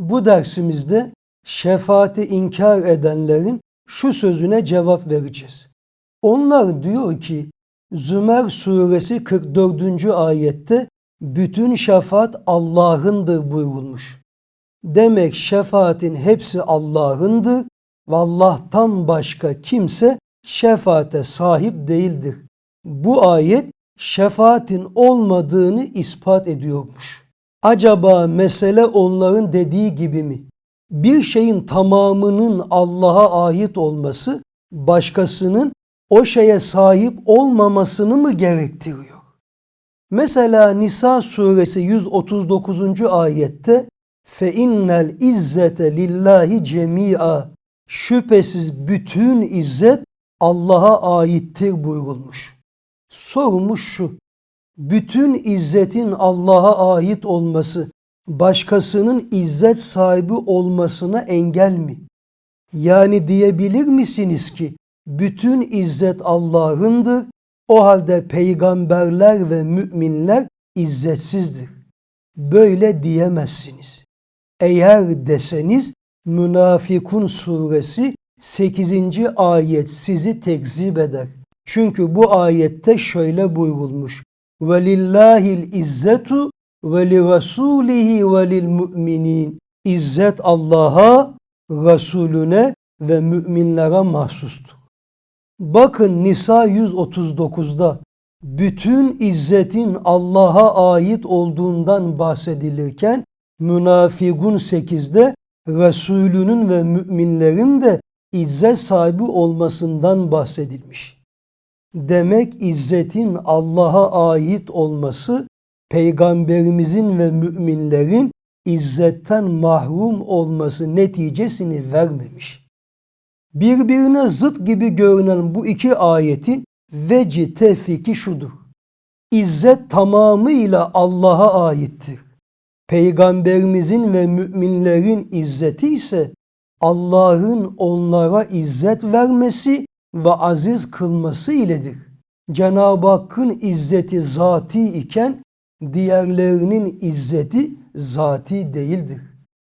Bu dersimizde şefaati inkar edenlerin şu sözüne cevap vereceğiz. Onlar diyor ki Zümer suresi 44. ayette bütün şefaat Allah'ındır buyurulmuş. Demek şefaatin hepsi Allah'ındır ve Allah'tan başka kimse şefaate sahip değildir. Bu ayet şefaatin olmadığını ispat ediyormuş. Acaba mesele onların dediği gibi mi? Bir şeyin tamamının Allah'a ait olması başkasının o şeye sahip olmamasını mı gerektiriyor? Mesela Nisa suresi 139. ayette fe innel izzete lillahi cemia şüphesiz bütün izzet Allah'a aittir buyurulmuş. Sorumuş şu. Bütün izzetin Allah'a ait olması başkasının izzet sahibi olmasına engel mi? Yani diyebilir misiniz ki bütün izzet Allah'ındır, o halde peygamberler ve müminler izzetsizdir. Böyle diyemezsiniz. Eğer deseniz Münafikun suresi 8. ayet sizi tekzip eder. Çünkü bu ayette şöyle buyurulmuş. Velillahil izzetu ve li rasulihi ve lil müminin. İzzet Allah'a, Resulüne ve müminlere mahsustur. Bakın Nisa 139'da bütün izzetin Allah'a ait olduğundan bahsedilirken Münafigun 8'de Resulünün ve müminlerin de izzet sahibi olmasından bahsedilmiş. Demek izzetin Allah'a ait olması peygamberimizin ve müminlerin izzetten mahrum olması neticesini vermemiş. Birbirine zıt gibi görünen bu iki ayetin veci tefiki şudur. İzzet tamamıyla Allah'a aittir. Peygamberimizin ve müminlerin izzeti ise Allah'ın onlara izzet vermesi ve aziz kılması iledir. Cenab-ı Hakk'ın izzeti zati iken diğerlerinin izzeti zati değildir.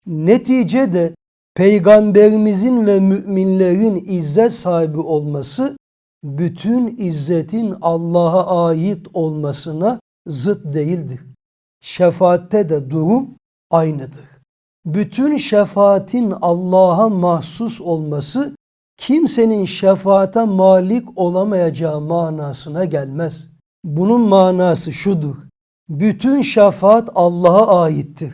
Neticede peygamberimizin ve müminlerin izzet sahibi olması bütün izzetin Allah'a ait olmasına zıt değildir. Şefaatte de durum aynıdır. Bütün şefaatin Allah'a mahsus olması kimsenin şefaate malik olamayacağı manasına gelmez. Bunun manası şudur. Bütün şefaat Allah'a aittir.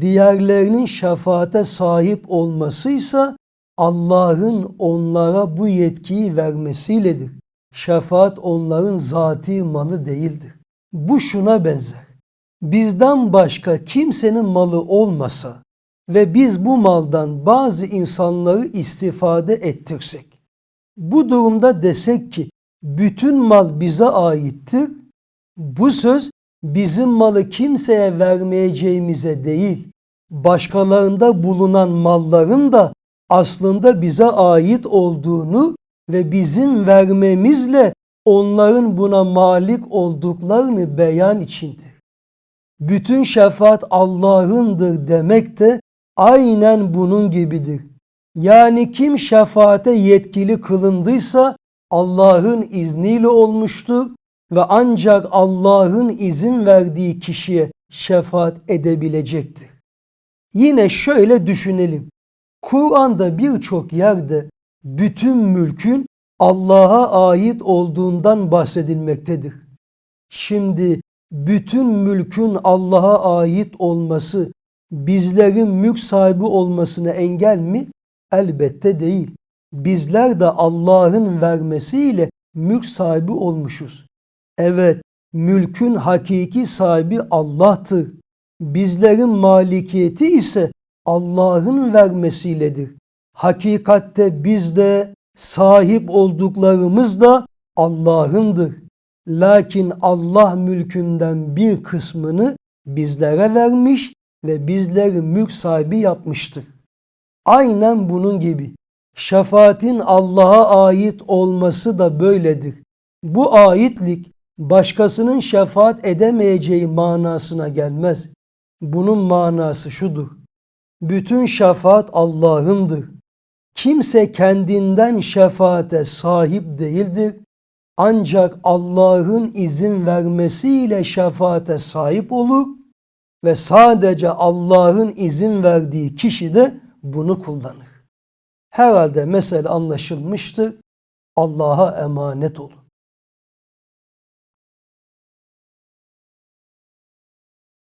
Diğerlerinin şefaate sahip olmasıysa Allah'ın onlara bu yetkiyi vermesiyledir. Şefaat onların zati malı değildir. Bu şuna benzer. Bizden başka kimsenin malı olmasa ve biz bu maldan bazı insanları istifade ettirsek. Bu durumda desek ki bütün mal bize aittir. Bu söz bizim malı kimseye vermeyeceğimize değil, başkalarında bulunan malların da aslında bize ait olduğunu ve bizim vermemizle onların buna malik olduklarını beyan içindir. Bütün şefaat Allah'ındır demek de aynen bunun gibidir. Yani kim şefaate yetkili kılındıysa Allah'ın izniyle olmuştur ve ancak Allah'ın izin verdiği kişiye şefaat edebilecektir. Yine şöyle düşünelim. Kur'an'da birçok yerde bütün mülkün Allah'a ait olduğundan bahsedilmektedir. Şimdi bütün mülkün Allah'a ait olması bizlerin mülk sahibi olmasına engel mi? Elbette değil. Bizler de Allah'ın vermesiyle mülk sahibi olmuşuz. Evet, mülkün hakiki sahibi Allah'tır. Bizlerin malikiyeti ise Allah'ın vermesiyledir. Hakikatte bizde sahip olduklarımız da Allah'ındır. Lakin Allah mülkünden bir kısmını bizlere vermiş ve bizleri mülk sahibi yapmıştır. Aynen bunun gibi şefaatin Allah'a ait olması da böyledir. Bu aitlik başkasının şefaat edemeyeceği manasına gelmez. Bunun manası şudur. Bütün şefaat Allah'ındır. Kimse kendinden şefaate sahip değildir. Ancak Allah'ın izin vermesiyle şefaate sahip olur ve sadece Allah'ın izin verdiği kişi de bunu kullanır. Herhalde mesele anlaşılmıştır. Allah'a emanet olun.